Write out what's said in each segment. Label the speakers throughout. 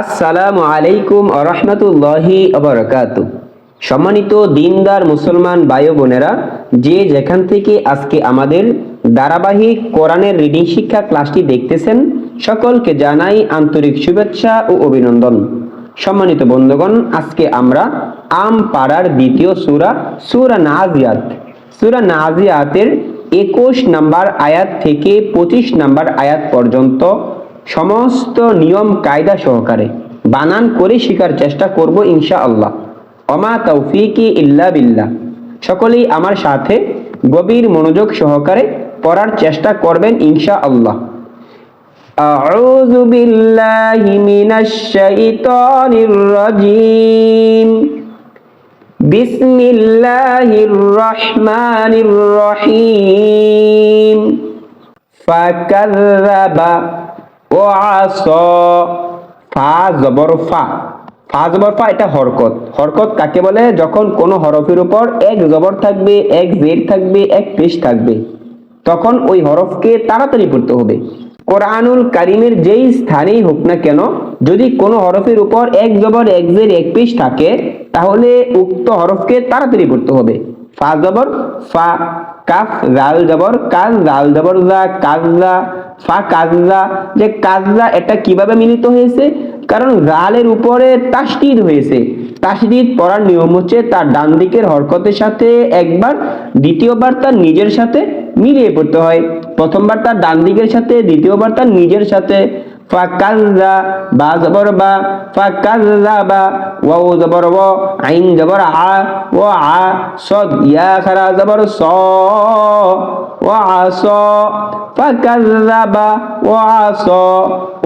Speaker 1: আসসালামু আলাইকুম আরহামতুল্লাহি আবরকাত সম্মানিত দিনদার মুসলমান ও বোনেরা, যে যেখান থেকে আজকে আমাদের ধারাবাহিক কোরআনের রিডিং শিক্ষা ক্লাসটি দেখতেছেন, সকলকে জানাই আন্তরিক শুভেচ্ছা ও অভিনন্দন। সম্মানিত বন্ধুগণ, আজকে আমরা আম পাড়ার দ্বিতীয় সুরা, সূরা নাজিয়াত। সূরা নাজিয়াতের একুশ নাম্বার আয়াত থেকে পঁচিশ নাম্বার আয়াত পর্যন্ত সমস্ত নিয়ম কায়দা সহকারে বানান করে শেখার চেষ্টা করব ইনশা আল্লাহ অমা তৌফিকি ইল্লা বিল্লাহ সকলেই আমার সাথে গভীর মনোযোগ সহকারে পড়ার চেষ্টা করবেন ইনশা আল্লাহ أعوذ بالله من الشيطان الرجيم بسم الله الرحمن الرحيم فكذب ও আস, ফা, জবর, ফা। ফা, জবর, ফা, এটা হরকত। হরকত কাকে বলে? যখন কোনো হরফের উপর এক জবর থাকবে, এক জের থাকবে, এক পেশ থাকবে, তখন ওই হরফকে তাড়াতাড়ি পড়তে হবে। কোরআনুল কারিমের যেই স্থানেই হোক না কেন, যদি কোনো হরফের উপর এক জবর, এক জের, এক পেশ থাকে, তাহলে উক্ত হরফকে তাড়াতাড়ি পড়তে হবে। ফা জবর, ফা, কাফ, জাল জবর কাজ জাল জবর, জা কাজ জা ফা কাজা যে কাজা এটা কীভাবে মিলিত হয়েছে? কারণ রালের উপরে তাসদিদ হয়েছে। তাসদিদ পড়ার নিয়ম হচ্ছে তার ডান দিকের হরকতের সাথে একবার, দ্বিতীয়বার তার নিজের সাথে মিলিয়ে পড়তে হয়। প্রথমবার তার ডান দিকের সাথে, দ্বিতীয়বার তার নিজের সাথে। ফাকাল্লা বা জবর বা, ফাকাল্লা বা ওয়াও জবর ওয়া আইন জবর আ, ও আ, সদ, ইয়া খারা জবর স, ও আস ফাকাল্লাবা ও আস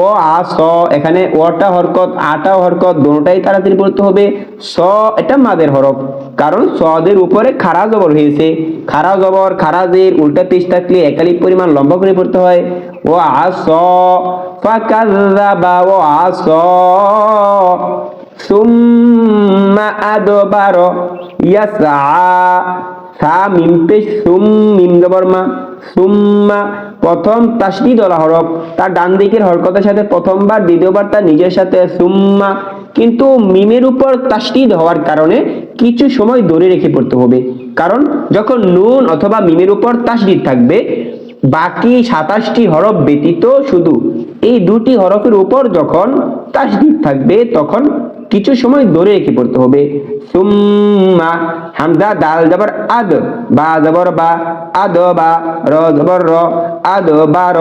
Speaker 1: ও আস এখানে ওটা হরকত আটা হরকত দুটোটাই তাড়াতাড়ি পড়তে হবে। স, এটা মাদের হরফ। কারণ সদের উপরে খারা জবর হয়েছে। খারা জবর খারাজের উল্টা পেশ থাকলে একালিক পরিমাণ লম্বা করে পড়তে হয়। ও আস ফাকাল্লাবা ও আস। সুম্মা আদবার, ইয়াসআ। সা, মিম পেশ, সুম, মিম জবর মা। সুম্মা, প্রথম তাসদি দলা হরফ। তার ডান দিকের হরকতের সাথে প্রথমবার, দ্বিতীয়বার তার নিজের সাথে সুম্মা কিন্তু মিমের উপর তাসদিদ হওয়ার কারণে কিছু সময় ধরে রেখে পড়তে হবে। কারণ যখন নুন অথবা মিমের উপর তাসদিদ থাকবে, বাকি সাতাশটি হরফ ব্যতীত শুধু এই দুটি হরফের উপর যখন তাসদিদ থাকবে, তখন কিছু সময় ধরে রেখে পড়তে হবে। সুম্মা, হামজা, দাল, জবর, আদ, বা, জবর, বা, আদ, বা, র, জবর, র, আদ, বা, র।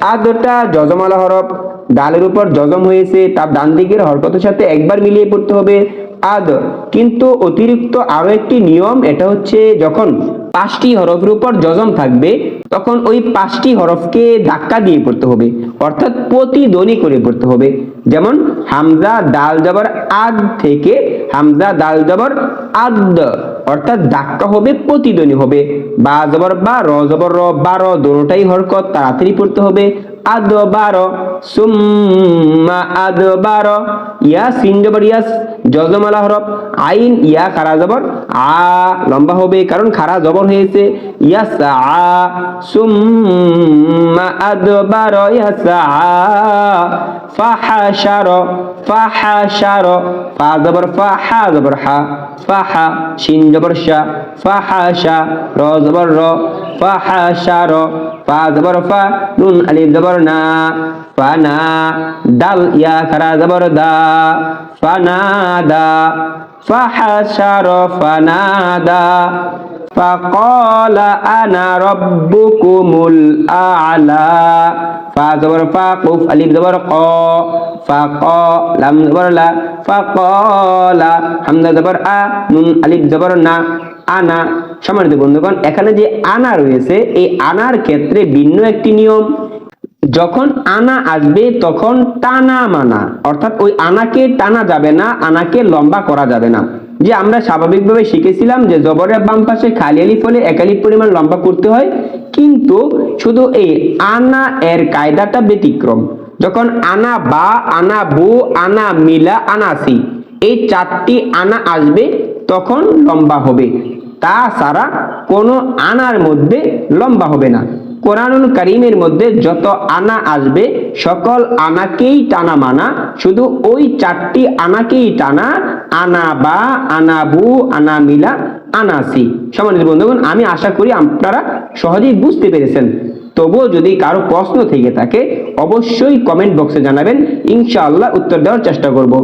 Speaker 1: আদটা যজমালা হরফ ডালের উপর যজম হয়েছে, তার ডান দিকের হরকতের সাথে একবার মিলিয়ে পড়তে হবে। আদ, কিন্তু অতিরিক্ত আরও একটি নিয়ম, এটা হচ্ছে যখন পাঁচটি হরফের উপর যজম থাকবে, তখন ওই পাঁচটি হরফকে ধাক্কা দিয়ে পড়তে হবে, অর্থাৎ প্রতিধ্বনি করে পড়তে হবে। যেমন, হামজা, দাল, জবর, আদ থেকে হামজা, দাল, জবর, আদ। অর্থাৎ ধাক্কা হবে, প্রতিধ্বনি হবে। বা জবর বা র, জবর র, বা র দোনোটাই হরকত তাড়াতাড়ি পড়তে হবে। আদ বারো সুম্মা আদ বারো ইয়া, সিন জবর, ইয়াস জজমালা হরফ, আইন, ইয়া, খারা জবর, আ, লম্বা হবে, কারণ খারা জবর হয়েছে। ইয়াস, আ, সুম্মা আদ বারো ইয়াস, আ ফাহাশার ফাহাশার ফা জবর ফাহা জবর হা ফাহা শিন জবর শা ফাহাশা র জবর র ফাহাশার ফা জবর ফা নুন আলিফ জবর না ফানা দাল ইয়া খারা জবর দা ফানাদা ফাহাশার ফানাদা فقال أنا ربكم الأعلى فا زبر فا قف ألف زبر قا فقا لم زبر لا فقال حمزة زبر أ নুন আলিফ জবর না আনা সম্মানিত বন্ধুগণ এখানে যে আনা রয়েছে এই আনার ক্ষেত্রে ভিন্ন একটি নিয়ম যখন আনা আসবে তখন টানা মানা অর্থাৎ ওই আনাকে টানা যাবে না আনাকে লম্বা করা যাবে না যে আমরা স্বাভাবিকভাবে শিখেছিলাম যে জবরের বাম পাশে খালি আলিফ হলে একালিফ পরিমাণ লম্বা করতে হয়, কিন্তু শুধু এই আনা এর কায়দাটা ব্যতিক্রম। যখন আনা বা, আনা বু, আনা মিলা আনাসি এই চারটি আনা আসবে, তখন লম্বা হবে। তাছাড়া কোনো আনার মধ্যে লম্বা হবে না। কোরআনুল কারিমের মধ্যে যত আনা আসবে, সকল আনাকেই টানা মানা, শুধু ওই চারটি আনাকেই টানা, আনা বা আনাবু আনা মিলা আনাসি সম্মানিত বন্ধুগণ, আমি আশা করি আপনারা সহজেই বুঝতে পেরেছেন। তবুও যদি কারও প্রশ্ন থেকে থাকে, অবশ্যই কমেন্ট বক্সে জানাবেন, ইনশাআল্লাহ উত্তর দেওয়ার চেষ্টা করব।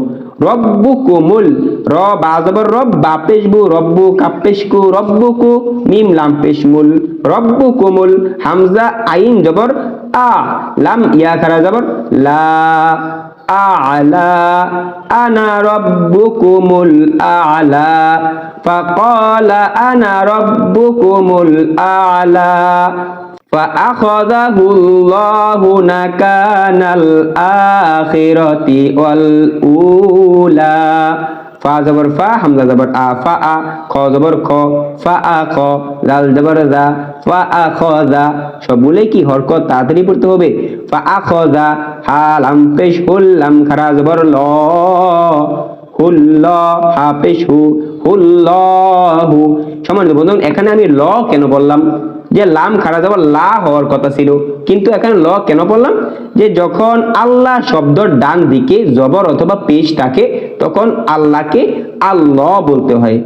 Speaker 1: রব্বু কুমুল র বাজবর রব বাপেশবু রব্বু কাপেশকু রব্বুকু মিম লাম পেশমুল রব্বু কুমুল হামজা আইন জবর আ লাম ইয়া খারা জবর লা আলা আনা রব্বুকুমুল আলা فقال أنا ربكم الأعلى فأخذه الله نكان الآخرة والأولى ফা জবর ফা হামজা জবর আ ফা আ খ জবর খ ফা আ খ লাল জবর জা ফা আ খ জা সবগুলোই কি হরকত তাড়াতাড়ি পড়তে হবে ফা আ খ জা হা লাম পেশ হুল লাম খারা জবর ল হুল্ল হাফেশ হু হুল্লাহু সম্মানিত বন্ধুগণ এখানে আমি ল কেন বললাম যে লাম খারা যাবার লা হওয়ার কথা ছিল। কিন্তু এখানে ল কেন বললাম যে যখন আল্লাহ শব্দর ডান দিকে জবর অথবা পেশ থাকে তখন আল্লাহকে আল্লাহ বলতে হয়।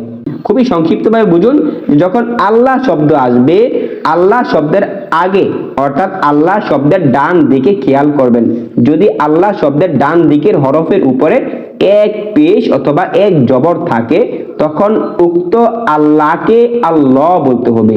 Speaker 1: খুবই সংক্ষিপ্তভাবে বুঝুন যখন আল্লাহ শব্দ আসবে, আল্লাহ শব্দের আগে, অর্থাৎ আল্লাহ শব্দের ডান দিকে খেয়াল করবেন। যদি আল্লাহ শব্দের ডান দিকের হরফের উপরে এক পেশ অথবা এক জবর থাকে, তখন উক্ত আল্লাহকে আল্লাহ বলতে হবে।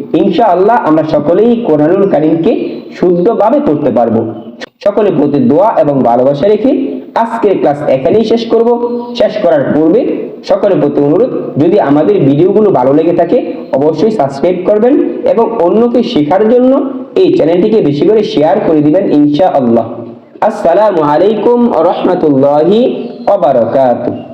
Speaker 1: ইনশাআল্লাহ আমরা সকলেই কোরআনুল কারিমকে শুদ্ধভাবে পড়তে পারব। সকলের প্রতি দোয়া এবং ভালোবাসা রেখে আজকের ক্লাস এখানেই শেষ করব। শেষ করার পূর্বে সকলের প্রতি অনুরোধ, যদি আমাদের ভিডিওগুলো ভালো লেগে থাকে, অবশ্যই সাবস্ক্রাইব করবেন এবং অন্যকে শেখার জন্য এই চ্যানেলটিকে বেশি করে শেয়ার করে দিবেন ইনশাআল্লাহ। আসসালামু আলাইকুম রহমতুল্লাহি ওয়া বারাকাতুহু।